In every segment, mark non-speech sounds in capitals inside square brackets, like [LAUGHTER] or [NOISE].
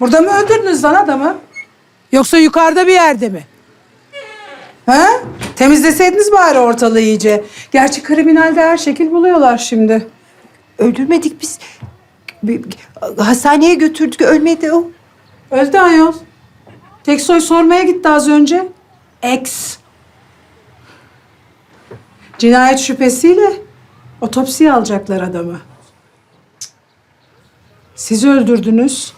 Burada mı öldürdünüz lan adamı? Yoksa yukarıda bir yerde mi? Ha? Temizleseydiniz bari ortalığı iyice. Gerçi kriminalde her şekil buluyorlar şimdi. Öldürmedik biz. Bir- Hastaneye götürdük ölmedi o. Öldü ayol. Teksoy sormaya gitti az önce. Ex. Cinayet şüphesiyle otopsiye alacaklar adamı. Cık. Siz öldürdünüz.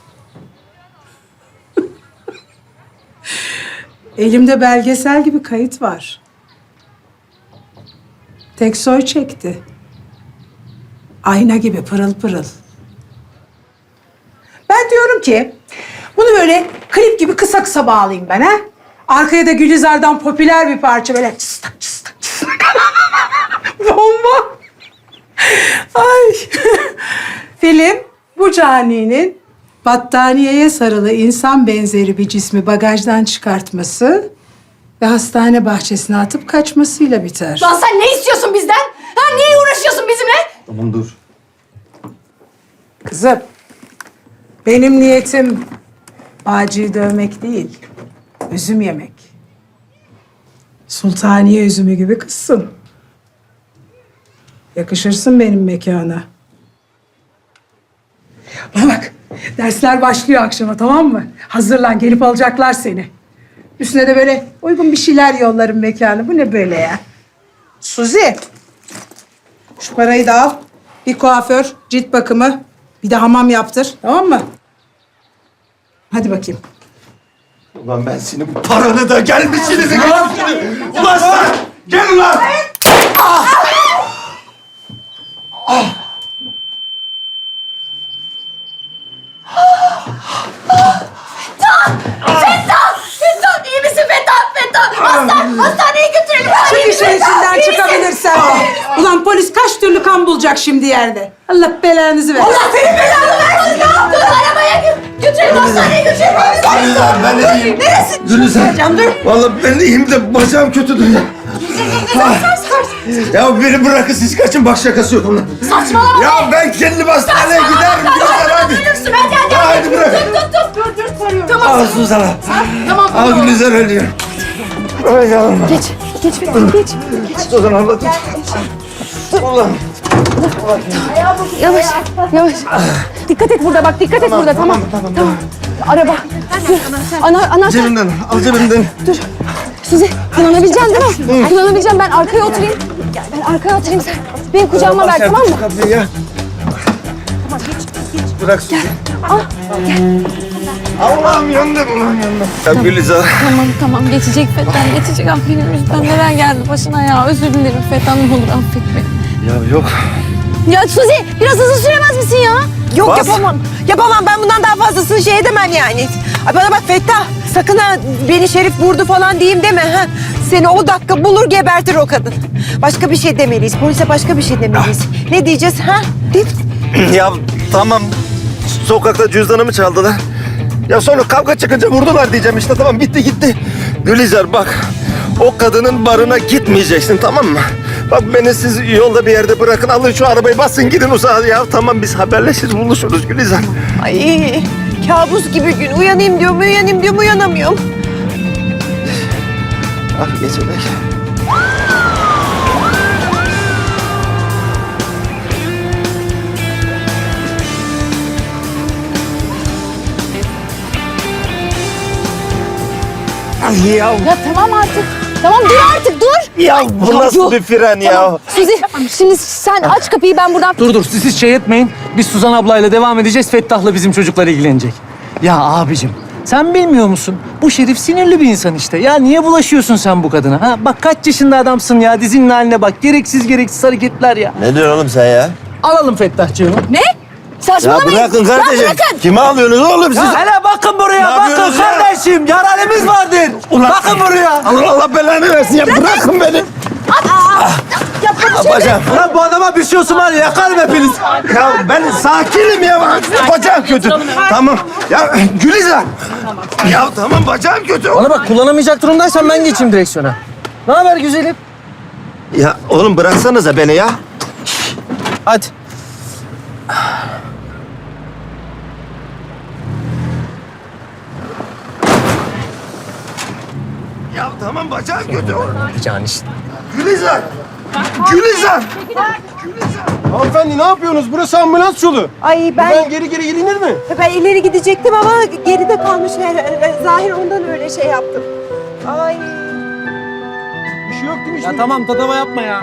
Elimde belgesel gibi kayıt var. Teksoy çekti. Ayna gibi pırıl pırıl. Ben diyorum ki bunu böyle klip gibi kısa kısa bağlayayım ben ha. Arkaya da Gülizar'dan popüler bir parça böyle çıstak çıstak çıstak. [LAUGHS] Bomba. Ay. [LAUGHS] Film bu caninin battaniyeye sarılı insan benzeri bir cismi bagajdan çıkartması ve hastane bahçesine atıp kaçmasıyla biter. Lan sen ne istiyorsun bizden? Ha niye uğraşıyorsun bizimle? Tamam dur. Kızım, benim niyetim Bağcı'yı dövmek değil, üzüm yemek. Sultaniye üzümü gibi kızsın. Yakışırsın benim mekana. Bana bak, dersler başlıyor akşama tamam mı? Hazırlan, gelip alacaklar seni. Üstüne de böyle uygun bir şeyler yollarım mekana. Bu ne böyle ya? Suzi, şu parayı da al. Bir kuaför, cilt bakımı, bir de hamam yaptır. Tamam mı? Hadi bakayım. Ulan ben senin bu paranı da. Gelmişsiniz. Ulan sen! Gel ulan! Hastaneye götürelim. Çık işin içinden çıkabilirsen. Ulan polis kaç türlü kan bulacak şimdi yerde. Allah belanızı versin. Allah senin belanı versin. Ne yaptın? Arabaya gö- götürelim hastaneye götürelim. Gülizar ben iyiyim. Neresi? Gülizar. Vallahi ben iyiyim de bacağım kötüdür ya. Ah. Ya beni bırakın siz kaçın bak şakası yok bunun. Saçmalama. Ya ben kendim hastaneye giderim. Gülizar hadi. Ölürsün hadi hadi. Ya hadi bırak. Tut tut tut. Dur dur sarıyorum. Tamam. Al Suzan'a. Tamam. Al Gülizar ölüyor. Ay yavrum. Geç, geç Fethi, geç. Suzan abla tut. Ulan. Yavaş, yavaş. Dikkat et burada bak, dikkat et burada. Tamam, tamam. Araba. Dur. Ana, anahtar. Cebimden al cebimden. Dur. Suzi, kullanabileceksin değil mi? Kullanabileceğim. Ben arkaya oturayım. Gel, ben arkaya oturayım sen. Benim kucağıma ver, tamam mı? Kapıyı ya. Bırak Suzan. Al. Allah'ım yandım ulan yandım. Ya Gülizar. Tamam tamam geçecek Fethan geçecek ah benim yüzümden neler geldi başına ya özür dilerim Fethan ne olur affet beni. Ya yok. Ya Suzi biraz hızlı süremez misin ya? Yok Bas. yapamam. Yapamam ben bundan daha fazlasını şey edemem yani. Ay bana bak Fettah sakın ha beni Şerif vurdu falan diyeyim deme ha. Seni o dakika bulur gebertir o kadın. Başka bir şey demeliyiz. Polise başka bir şey demeliyiz. Ne diyeceğiz ha? De- [CLEARS THROAT] ya tamam. Sokakta cüzdanımı çaldılar. Ya sonra kavga çıkınca vurdular diyeceğim işte tamam bitti gitti. Gülizar bak o kadının barına gitmeyeceksin tamam mı? Bak beni siz yolda bir yerde bırakın alın şu arabayı basın gidin uzağa ya tamam biz haberleşiriz buluşuruz Gülizar. Ay kabus gibi gün. Uyanayım diyorum, uyanayım diyorum, uyanamıyorum. Ah geçecek. Ay ya, Ya tamam artık tamam dur artık dur. ya bu nasıl yok. bir fren ya? Suzi şimdi sen aç kapıyı ben buradan Dur dur siz hiç şey etmeyin. Biz Suzan ablayla devam edeceğiz. Fettah'la bizim çocuklar ilgilenecek. Ya abicim sen bilmiyor musun? Bu Şerif sinirli bir insan işte. Ya niye bulaşıyorsun sen bu kadına? Ha? Bak kaç yaşında adamsın ya. Dizinin haline bak. Gereksiz gereksiz hareketler ya. Ne diyorsun oğlum sen ya? Alalım Fettah'cığımı. Ne? Ya Saçmalamayın. bırakın kardeşim. Ya bırakın. Kime alıyorsunuz oğlum siz? Ya hele bakın buraya. Ne Bakın ya? kardeşim. Yaralımız vardır. bakın buraya. Allah Allah belanı versin ya bırakın beni. Ah, bacağım. Ulan bu adama bir şey olsun var ya. Yakarım hepiniz. Ya ben sakinim ya. Bacağım kötü. Tamam. Ya Gülizar. Ya tamam bacağım kötü. Bana bak kullanamayacak durumdaysan ben geçeyim direksiyona. Ne haber güzelim? Ya oğlum bıraksanıza beni ya. Hadi. Tamam bacağım kötü. Yapacağın iş. Gülizar! Gülizar! Hanımefendi ne yapıyorsunuz? Burası ambulans yolu. Ay Ben ben geri geri gelinir mi? ben ileri gidecektim ama geride kalmış. Her- Zahir ondan öyle şey yaptım. Ay. Bir şey yok değil mi? Ya tamam tatava yapma ya.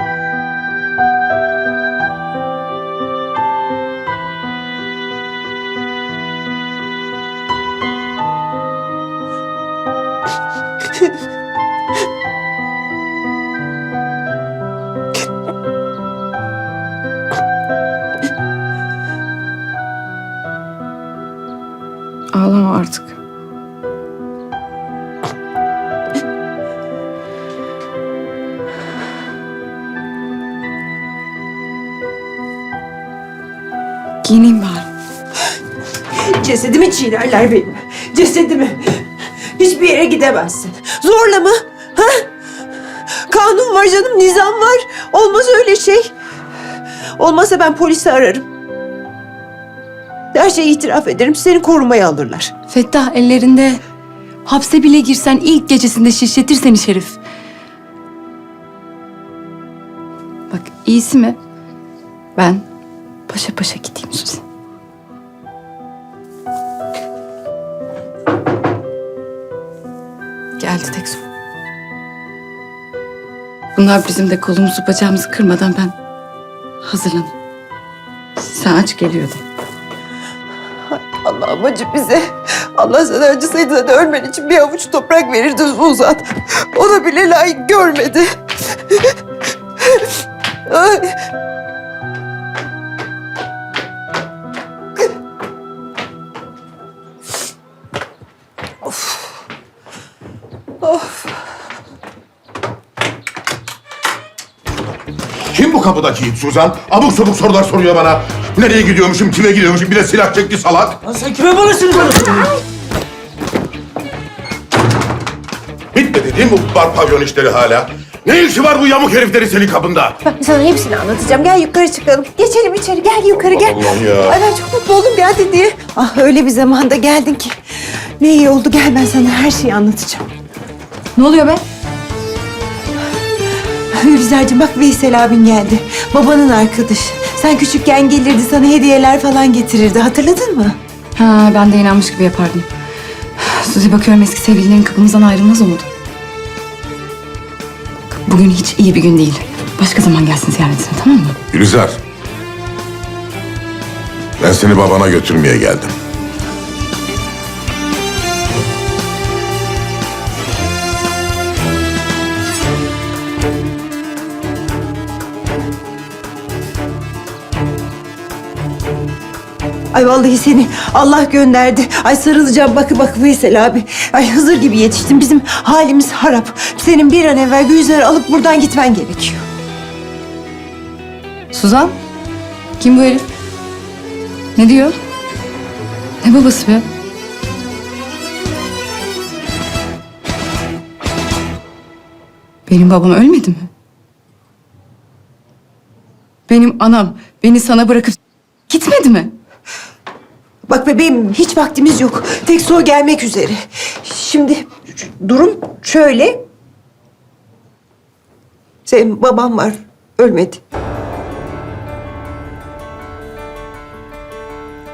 Giyineyim bari. Cesedimi çiğnerler benim. Cesedimi. Hiçbir yere gidemezsin. Zorla mı? Ha? Kanun var canım, nizam var. Olmaz öyle şey. Olmazsa ben polisi ararım. Her şeyi itiraf ederim. Seni korumaya alırlar. Fettah ellerinde. Hapse bile girsen ilk gecesinde şişletir seni Şerif. Bak iyisi mi? Ben paşa paşa gideyim Suzi. Geldi tek son. Bunlar bizim de kolumuzu bacağımızı kırmadan ben hazırlanayım. Sen aç geliyordun. Allah'ım acı bize. Allah sana acısaydı da ölmen için bir avuç toprak verirdi Suzan. O da bile layık görmedi. Ay. Bu kapıdaki it Suzan? Abuk sabuk sorular soruyor bana. Nereye gidiyormuşum, kime gidiyormuşum? Bir de silah çekti salak. Lan sen kime barışın Bitmedi değil mi bu bar pavyon işleri hala? Ne işi var bu yamuk heriflerin senin kapında? Ben sana hepsini anlatacağım. Gel yukarı çıkalım. Geçelim içeri. Gel yukarı gel. Allah'ım ya. Ay ben çok mutlu oldum geldin diye. Ah öyle bir zamanda geldin ki. Ne iyi oldu. Gel ben sana her şeyi anlatacağım. Ne oluyor be? Gülizar'cığım bak Veysel abin geldi. Babanın arkadaşı. Sen küçükken gelirdi sana hediyeler falan getirirdi. Hatırladın mı? Ha ben de inanmış gibi yapardım. Suzi bakıyorum eski sevgililerin kapımızdan ayrılmaz umudu. Bak, Bugün hiç iyi bir gün değil. Başka zaman gelsin ziyaretine tamam mı? Gülizar. Ben seni babana götürmeye geldim. Ay vallahi seni Allah gönderdi. Ay sarılacağım bakı bakı Veysel abi. Ay Hızır gibi yetiştin. Bizim halimiz harap. Senin bir an evvel Gülizar'ı alıp buradan gitmen gerekiyor. Suzan? Kim bu herif? Ne diyor? Ne babası be? Benim babam ölmedi mi? Benim anam beni sana bırakıp gitmedi mi? Bak bebeğim hiç vaktimiz yok. Tek soğu gelmek üzere. Şimdi durum şöyle. Senin babam var. Ölmedi.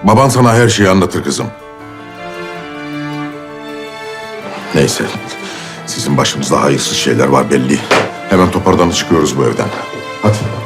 Baban sana her şeyi anlatır kızım. Neyse. Sizin başınızda hayırsız şeyler var belli. Hemen toparlanıp çıkıyoruz bu evden. Hadi.